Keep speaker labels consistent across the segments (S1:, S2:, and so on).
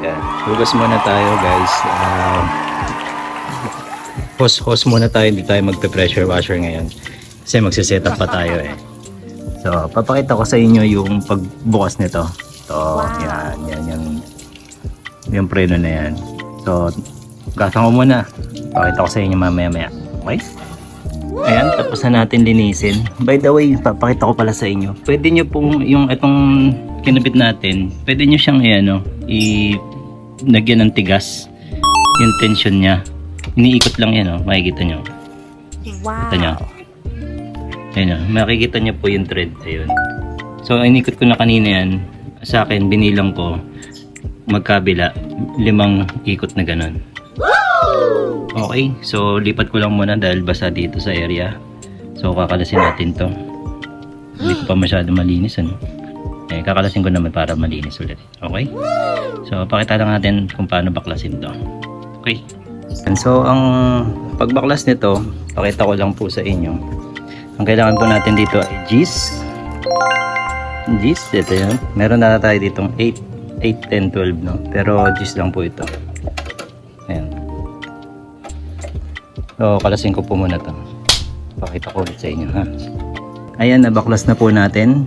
S1: Yan. Hugas muna tayo guys. Uh, hose, hose muna tayo. Hindi tayo magpe-pressure washer ngayon. Kasi magsiset up pa tayo eh. So, papakita ko sa inyo yung pagbukas nito. So, yan, yan, yung, yung preno na yan. So, gasan ko muna. Pakita ko sa inyo mamaya-maya. Okay? Ayan, tapos na natin linisin. By the way, papakita ko pala sa inyo. Pwede nyo pong yung itong kinabit natin, pwede nyo siyang ano, i nagyan ng tigas. Yung tension niya. Iniikot lang yan, oh. makikita nyo. Kita nyo. Ayun, oh. makikita nyo po yung thread. Ayun. So, inikot ko na kanina yan. Sa akin, binilang ko magkabila, limang ikot na ganun. Okay, so lipat ko lang muna dahil basa dito sa area. So kakalasin natin to. Hindi ko pa masyado malinis ano. Eh, kakalasin ko naman para malinis ulit. Okay? So pakita lang natin kung paano baklasin to. Okay? And so ang pagbaklas nito, pakita ko lang po sa inyo. Ang kailangan po natin dito ay G's. G's, ito yan. Meron na tayo ditong 8, 8, 10, 12 no. Pero G's lang po ito. Ayan. So, kalasin ko po muna to. Pakita ko ulit sa inyo ha. Ayan, nabaklas na po natin.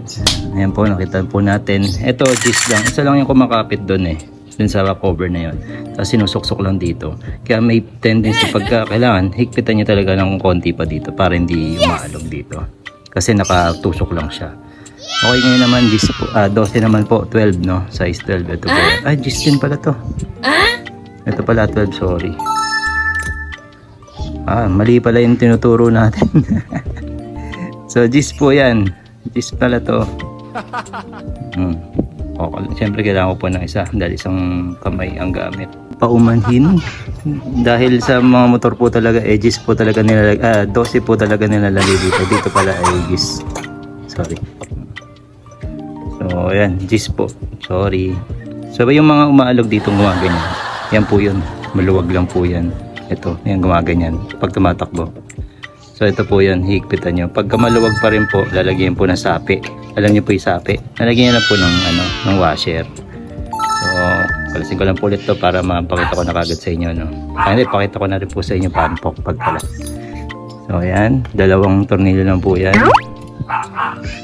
S1: Ayan po, nakita po natin. Ito, gis lang. Isa lang yung kumakapit doon eh. Dun sa cover na yon. Tapos sinusuksok lang dito. Kaya may tendency pagka kailangan, higpitan niya talaga ng konti pa dito para hindi umaalog dito. Kasi nakatusok lang siya. Okay ngayon naman, gis ah, 12 naman po, 12 no? Size 12. Ito po. Ay, gis din pala to. Ito pala 12, sorry. Ah, mali pala yung tinuturo natin. so, gis po yan. Gis pala to. Hmm. Okay. Siyempre, kailangan ko po ng isa dahil isang kamay ang gamit. Paumanhin. dahil sa mga motor po talaga, eh, gis po talaga nilalag, ah, 12 po talaga nilalagay dito. Dito pala ay gis. Sorry. So, ayan, gis po. Sorry. So, yung mga umaalog dito gumaganyan. Yan po yun. Maluwag lang po yan. Ito, yan gumaganyan. Pag tumatakbo. So, ito po yan. Higpitan nyo. Pagka maluwag pa rin po, lalagyan po ng sapi. Alam nyo po yung sapi. Lalagyan nyo lang po ng, ano, ng washer. So, kalasin ko lang po ulit to para mapakita ko na kagad sa inyo. No? Ay, hindi, pakita ko na rin po sa inyo paano po pagpala. So, ayan. Dalawang tornilyo lang po yan.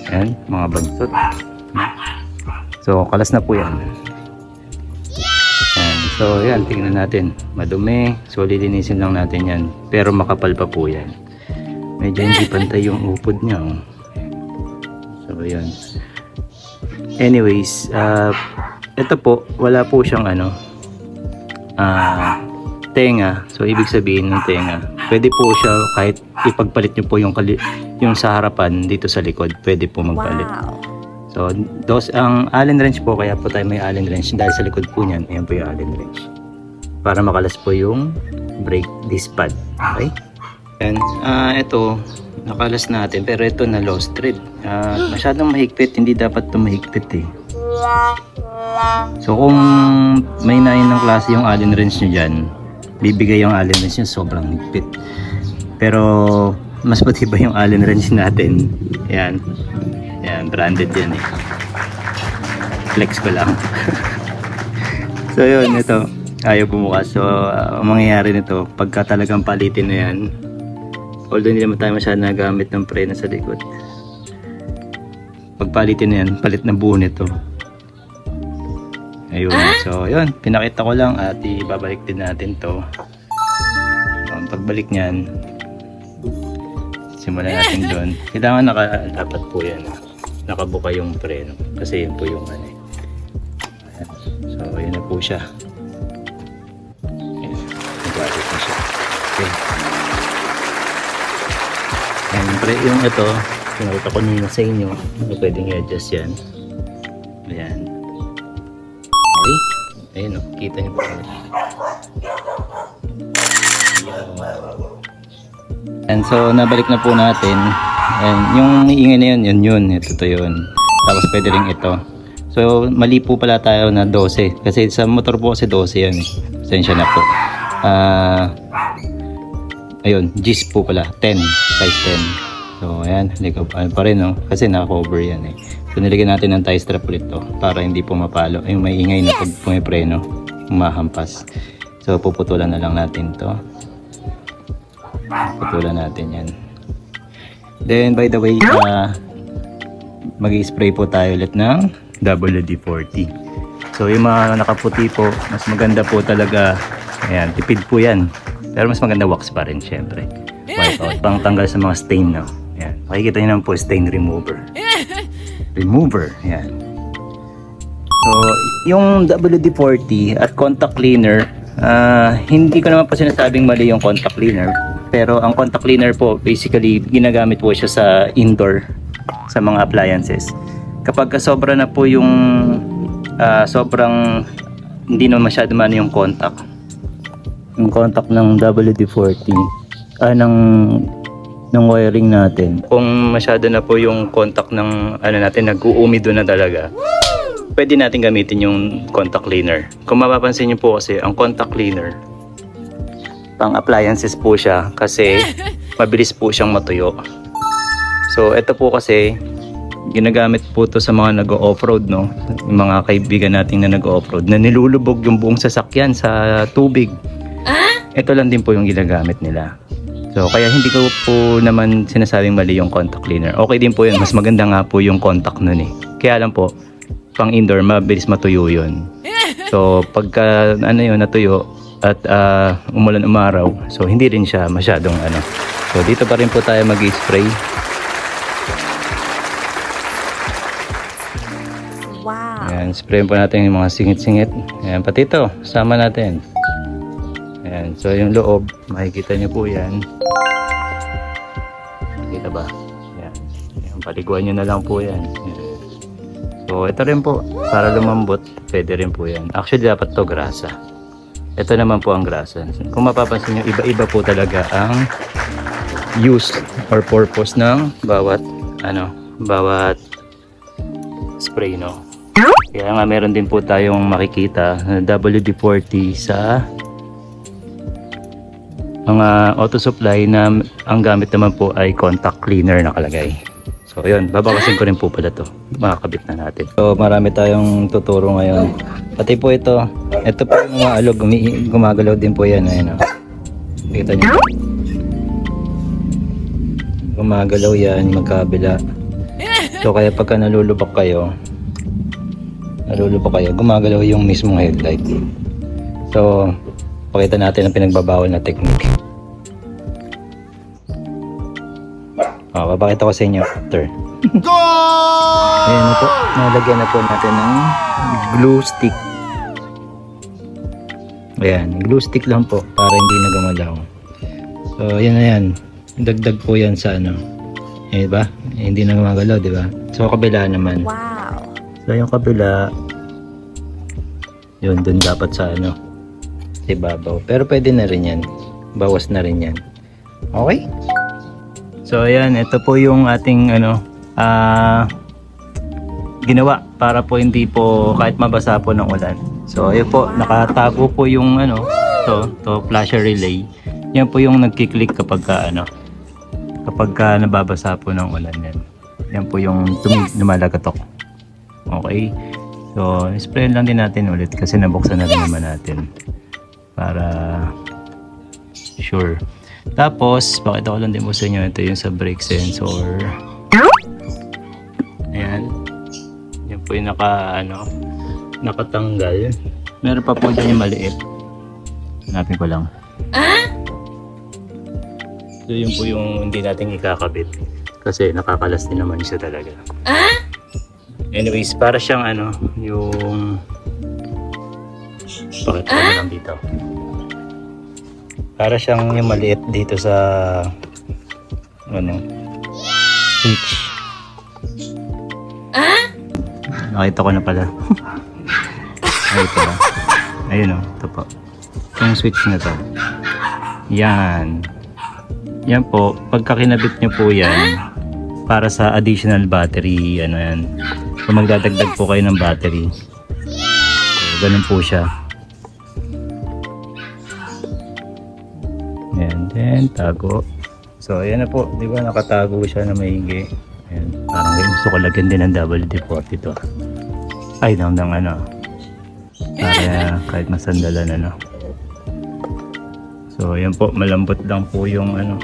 S1: Ayan, mga bansot. So, kalas na po yan. So, yan, tingnan natin. Madumi. So, lilinisin lang natin yan. Pero makapal pa po yan. Medyo hindi pantay yung upod niya. Oh. So, yan. Anyways, uh, ito po, wala po siyang ano, ah, tenga. So, ibig sabihin ng tenga. Pwede po siya kahit ipagpalit niyo po yung, kali- yung sa harapan dito sa likod. Pwede po magpalit. So, dos, ang Allen wrench po, kaya po tayo may Allen wrench. Dahil sa likod po niyan, ayan po yung Allen wrench. Para makalas po yung brake disc pad. Okay? And, ah ito, nakalas natin. Pero ito na lost thread. Ah, masyadong mahigpit. Hindi dapat ito mahigpit eh. So, kung may nain ng klase yung Allen wrench nyo dyan, bibigay yung Allen wrench nyo sobrang higpit. Pero, mas matibay yung Allen wrench natin. Yan. Yan, branded yan eh. Flex ko lang. so yun, ito. Ayaw bumukas. So, uh, ang mangyayari nito, pagka talagang palitin na yan, although hindi naman tayo masyadong nagamit ng preno sa likod, pagpalitin na yan, palit na buo nito. Ayun. So, yun. Pinakita ko lang at ibabalik din natin to. So, pagbalik niyan, simulan natin doon. Kailangan naka, dapat po yan. Nakabuka yung preno. Kasi yun po yung ano eh. So, yun na po siya. Ayan. Nagabit na siya. Okay. Ayan, pre, yung ito, pinakita ko nila sa inyo. Pwedeng i-adjust yan. Ayan. Okay. Ayan o, kita niyo po. And so, nabalik na po natin. And yung ingay na yun, yun yun. Ito to yun. Tapos pwede rin ito. So, mali po pala tayo na 12. Kasi sa motor po kasi 12 yan eh. Sensya na po. Ah... ayun, G's po pala. 10. Size 10. So, ayan. Ligaw pa, ano pa rin, no? Kasi naka-cover yan eh. So, nilagyan natin ng tie strap ulit to para hindi po mapalo. Yung may ingay na pag pumipreno. Mahampas. So, puputulan na lang natin to. Putulan natin yan. Then, by the way, uh, mag-spray po tayo ulit ng WD-40. So, yung mga nakaputi po, mas maganda po talaga. Ayan, tipid po yan. Pero mas maganda wax pa rin, syempre. Wipe out, pang tanggal sa mga stain, no? Ayan, makikita nyo naman po, stain remover. Remover, ayan. So, yung WD-40 at contact cleaner, ah, hindi ko naman po sinasabing mali yung contact cleaner. Pero ang contact cleaner po, basically, ginagamit po siya sa indoor, sa mga appliances. Kapag ka sobra na po yung, ah, sobrang, hindi na masyado man yung contact. Yung contact ng WD-40, ah, ng, ng wiring natin. Kung masyado na po yung contact ng, ano natin, nag-uumido na talaga pwede natin gamitin yung contact cleaner. Kung mapapansin niyo po kasi, ang contact cleaner, pang appliances po siya kasi mabilis po siyang matuyo. So, ito po kasi, ginagamit po to sa mga nag-off-road, no? Yung mga kaibigan nating na nag-off-road, na nilulubog yung buong sasakyan sa tubig. Ito lang din po yung ginagamit nila. So, kaya hindi ko po naman sinasabing mali yung contact cleaner. Okay din po yun. Mas maganda nga po yung contact nun eh. Kaya lang po, pang indoor, mabilis matuyo yun. So, pagka ano yun, natuyo at ah, umulan umaraw, so hindi rin siya masyadong ano. So, dito pa rin po tayo mag-spray.
S2: Wow.
S1: Ayan, sprayin po natin yung mga singit-singit. Ayan, pati ito, sama natin. Ayan, so yung loob, makikita nyo po yan. Makikita ba? Ayan. Ayan, paliguan nyo na lang po yan. Ayan. So, ito rin po, para lumambot, pwede rin po yan. Actually, dapat to grasa. Ito naman po ang grasa. Kung mapapansin nyo, iba-iba po talaga ang use or purpose ng bawat, ano, bawat spray, no? Kaya nga meron din po tayong makikita na WD-40 sa mga auto supply na ang gamit naman po ay contact cleaner nakalagay. So yun, babakasin ko rin po pala to. Makakabit na natin. So marami tayong tuturo ngayon. Pati po ito, ito po yung mga alog, gumagalaw din po yan. Ayun, oh. Kita niyo. Gumagalaw yan, magkabila. So kaya pagka nalulubak kayo, nalulubak kayo, gumagalaw yung mismong headlight. So, pakita natin ang pinagbabawal na technique. Oh, babakita ko sa inyo after. Ayan na po, nalagyan na po natin ng glue stick. Ayan, glue stick lang po para hindi na gumalaw. So, yan na yan. Dagdag po yan sa ano. Eh, ba? Eh, hindi na gumagalaw, di ba? So, kabila naman.
S2: Wow.
S1: So yung kabila, yun dun dapat sa ano, sa ibabaw. Pero pwede na rin yan. Bawas na rin yan. Okay? So ayan, ito po yung ating ano, ah, ginawa para po hindi po kahit mabasa po ng ulan. So ayun po, nakatago po yung ano, to, to flasher relay. Yan po yung nagki-click kapag ka, ano, kapag ka nababasa po ng ulan yan. Yan po yung tum- lumalagatok. Okay. So, spray lang din natin ulit kasi nabuksan na rin naman natin. Para sure. Tapos, pakita ko lang din po sa inyo. Ito yung sa brake sensor. Naka, ano, nakatanggal. Meron pa po dyan yung maliit. Hanapin ko lang. So, yun po yung hindi natin ikakabit. Kasi nakakalas din naman siya talaga. Anyways, para siyang ano, yung... Bakit ko lang dito? Para siyang yung maliit dito sa... Ano? Switch. Nakita ko na pala. Ay, ito? Ayun o, ito po. Yung switch na to. Yan. Yan po, pagka kinabit nyo po yan, para sa additional battery, ano yan. Kung magdadagdag po kayo ng battery. So, ganun po siya. Ayan, then tago. So, ayan na po. Di ba nakatago siya na maigi. Ayan, parang gusto ko lagyan din ng WD-40 to. Ay, ng, ng ano. Para kahit masandalan ano. So, yan po, malambot lang po yung ano.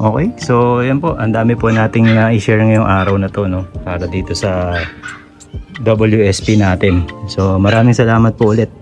S1: Okay, so yan po, ang dami po nating na i-share ngayong araw na to, no? Para dito sa WSP natin. So, maraming salamat po ulit